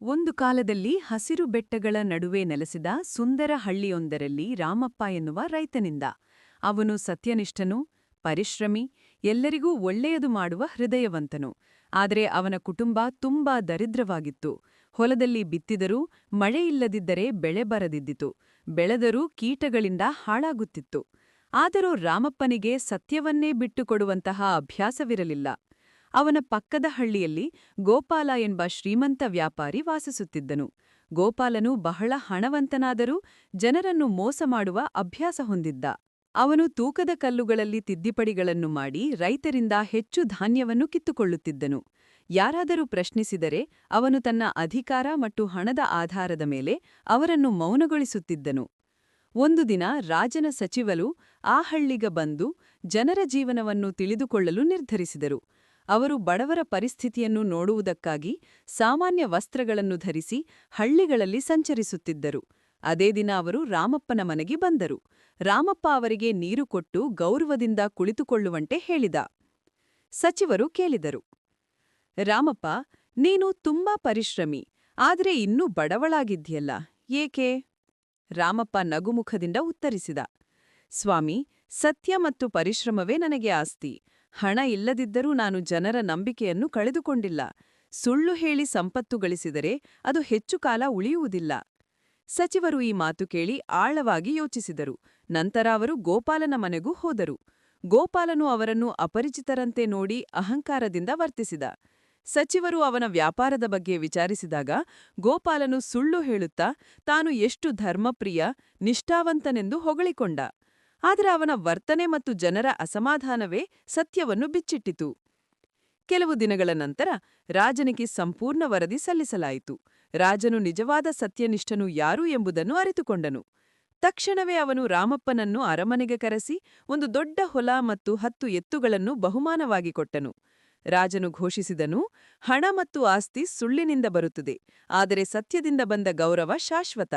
ಒಂದು ಕಾಲದಲ್ಲಿ ಹಸಿರು ಬೆಟ್ಟಗಳ ನಡುವೆ ನೆಲೆಸಿದ ಸುಂದರ ಹಳ್ಳಿಯೊಂದರಲ್ಲಿ ರಾಮಪ್ಪ ಎನ್ನುವ ರೈತನಿಂದ. ಅವನು ಸತ್ಯನಿಷ್ಠನು, ಪರಿಶ್ರಮಿ, ಎಲ್ಲರಿಗೂ ಒಳ್ಳೆಯದು ಮಾಡುವ ಹೃದಯವಂತನು. ಆದರೆ ಅವನ ಕುಟುಂಬ ತುಂಬಾ ದರಿದ್ರವಾಗಿತ್ತು. ಹೊಲದಲ್ಲಿ ಬಿತ್ತಿದರೂ ಮಳೆಯಿಲ್ಲದಿದ್ದರೆ ಬೆಳೆ ಬರದಿದ್ದಿತು. ಬೆಳೆದರೂ ಕೀಟಗಳಿಂದ ಹಾಳಾಗುತ್ತಿತ್ತು. ಆದರೂ ರಾಮಪ್ಪನಿಗೆ ಸತ್ಯವನ್ನೇ ಬಿಟ್ಟುಕೊಡುವಂತಹ ಅಭ್ಯಾಸವಿರಲಿಲ್ಲ. ಅವನ ಪಕ್ಕದ ಹಳ್ಳಿಯಲ್ಲಿ ಗೋಪಾಲ ಎಂಬ ಶ್ರೀಮಂತ ವ್ಯಾಪಾರಿ ವಾಸಿಸುತ್ತಿದ್ದನು. ಗೋಪಾಲನು ಬಹಳ ಹಣವಂತನಾದರೂ ಜನರನ್ನು ಮೋಸ ಮಾಡುವ ಅಭ್ಯಾಸ ಹೊಂದಿದ್ದ. ಅವನು ತೂಕದ ಕಲ್ಲುಗಳಲ್ಲಿ ತಿದ್ದಿಪಡಿಗಳನ್ನು ಮಾಡಿ ರೈತರಿಂದ ಹೆಚ್ಚು ಧಾನ್ಯವನ್ನು ಕಿತ್ತುಕೊಳ್ಳುತ್ತಿದ್ದನು. ಯಾರಾದರೂ ಪ್ರಶ್ನಿಸಿದರೆ ಅವನು ತನ್ನ ಅಧಿಕಾರ ಮತ್ತು ಹಣದ ಆಧಾರದ ಮೇಲೆ ಅವರನ್ನು ಮೌನಗೊಳಿಸುತ್ತಿದ್ದನು. ಒಂದು ದಿನ ರಾಜನ ಸಚಿವರು ಆ ಹಳ್ಳಿಗ ಬಂದು ಜನರ ಜೀವನವನ್ನು ತಿಳಿದುಕೊಳ್ಳಲು ನಿರ್ಧರಿಸಿದರು. ಅವರು ಬಡವರ ಪರಿಸ್ಥಿತಿಯನ್ನು ನೋಡುವುದಕ್ಕಾಗಿ ಸಾಮಾನ್ಯ ವಸ್ತ್ರಗಳನ್ನು ಧರಿಸಿ ಹಳ್ಳಿಗಳಲ್ಲಿ ಸಂಚರಿಸುತ್ತಿದ್ದರು. ಅದೇ ದಿನ ಅವರು ರಾಮಪ್ಪನ ಮನೆಗೆ ಬಂದರು. ರಾಮಪ್ಪ ಅವರಿಗೆ ನೀರು ಕೊಟ್ಟು ಗೌರವದಿಂದ ಕುಳಿತುಕೊಳ್ಳುವಂತೆ ಹೇಳಿದ. ಸಚಿವರು ಕೇಳಿದರು, ರಾಮಪ್ಪ, ನೀನು ತುಂಬಾ ಪರಿಶ್ರಮಿ, ಆದರೆ ಇನ್ನೂ ಬಡವಳಾಗಿದ್ಯಲ್ಲ ಏಕೆ? ರಾಮಪ್ಪ ನಗುಮುಖದಿಂದ ಉತ್ತರಿಸಿದ, ಸ್ವಾಮಿ, ಸತ್ಯ ಮತ್ತು ಪರಿಶ್ರಮವೇ ನನಗೆ ಆಸ್ತಿ. ಹಣ ಇಲ್ಲದಿದ್ದರೂ ನಾನು ಜನರ ನಂಬಿಕೆಯನ್ನು ಕಳೆದುಕೊಂಡಿಲ್ಲ. ಸುಳ್ಳು ಹೇಳಿ ಸಂಪತ್ತು ಗಳಿಸಿದರೆ ಅದು ಹೆಚ್ಚು ಕಾಲ ಉಳಿಯುವುದಿಲ್ಲ. ಸಚಿವರು ಈ ಮಾತು ಕೇಳಿ ಆಳವಾಗಿ ಯೋಚಿಸಿದರು. ನಂತರ ಅವರು ಗೋಪಾಲನ ಮನೆಗೂ ಹೋದರು. ಗೋಪಾಲನು ಅವರನ್ನು ಅಪರಿಚಿತರಂತೆ ನೋಡಿ ಅಹಂಕಾರದಿಂದ ವರ್ತಿಸಿದ. ಸಚಿವರು ಅವನ ವ್ಯಾಪಾರದ ಬಗ್ಗೆ ವಿಚಾರಿಸಿದಾಗ ಗೋಪಾಲನು ಸುಳ್ಳು ಹೇಳುತ್ತಾ, ತಾನು ಎಷ್ಟು ಧರ್ಮಪ್ರಿಯ, ನಿಷ್ಠಾವಂತನೆಂದು ಹೊಗಳಿಕೊಂಡ. ಆದರೆ ಅವನ ವರ್ತನೆ ಮತ್ತು ಜನರ ಅಸಮಾಧಾನವೇ ಸತ್ಯವನ್ನು ಬಿಚ್ಚಿಟ್ಟಿತು. ಕೆಲವು ದಿನಗಳ ನಂತರ ರಾಜನಿಗೆ ಸಂಪೂರ್ಣ ವರದಿ ಸಲ್ಲಿಸಲಾಯಿತು. ರಾಜನು ನಿಜವಾದ ಸತ್ಯನಿಷ್ಠನು ಯಾರು ಎಂಬುದನ್ನು ಅರಿತುಕೊಂಡನು. ತಕ್ಷಣವೇ ಅವನು ರಾಮಪ್ಪನನ್ನು ಅರಮನೆಗೆ ಕರೆಸಿ ಒಂದು ದೊಡ್ಡ ಹೊಲ ಮತ್ತು ಹತ್ತು ಎತ್ತುಗಳನ್ನು ಬಹುಮಾನವಾಗಿ ಕೊಟ್ಟನು. ರಾಜನು ಘೋಷಿಸಿದನು, ಹಣ ಮತ್ತು ಆಸ್ತಿ ಸುಳ್ಳಿನಿಂದ ಬರುತ್ತದೆ, ಆದರೆ ಸತ್ಯದಿಂದ ಬಂದ ಗೌರವ ಶಾಶ್ವತ.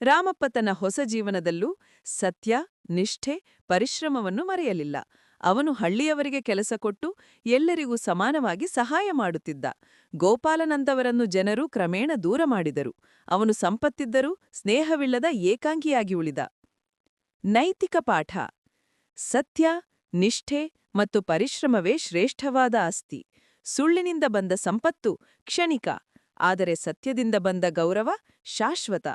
ರಾಮಪ್ಪ ತನ್ನ ಹೊಸ ಜೀವನದಲ್ಲೂ ಸತ್ಯ, ನಿಷ್ಠೆ, ಪರಿಶ್ರಮವನ್ನು ಮರೆಯಲಿಲ್ಲ. ಅವನು ಹಳ್ಳಿಯವರಿಗೆ ಕೆಲಸ ಕೊಟ್ಟು ಎಲ್ಲರಿಗೂ ಸಮಾನವಾಗಿ ಸಹಾಯ ಮಾಡುತ್ತಿದ್ದ. ಗೋಪಾಲನಂತವರನ್ನು ಜನರು ಕ್ರಮೇಣ ದೂರ ಮಾಡಿದರು. ಅವನು ಸಂಪತ್ತಿದ್ದರೂ ಸ್ನೇಹವಿಲ್ಲದ ಏಕಾಂಗಿಯಾಗಿ ಉಳಿದ. ನೈತಿಕ ಪಾಠ. ಸತ್ಯ, ನಿಷ್ಠೆ ಮತ್ತು ಪರಿಶ್ರಮವೇ ಶ್ರೇಷ್ಠವಾದ ಆಸ್ತಿ. ಸುಳ್ಳಿನಿಂದ ಬಂದ ಸಂಪತ್ತು ಕ್ಷಣಿಕ. ಆದರೆ ಸತ್ಯದಿಂದ ಬಂದ ಗೌರವ ಶಾಶ್ವತ.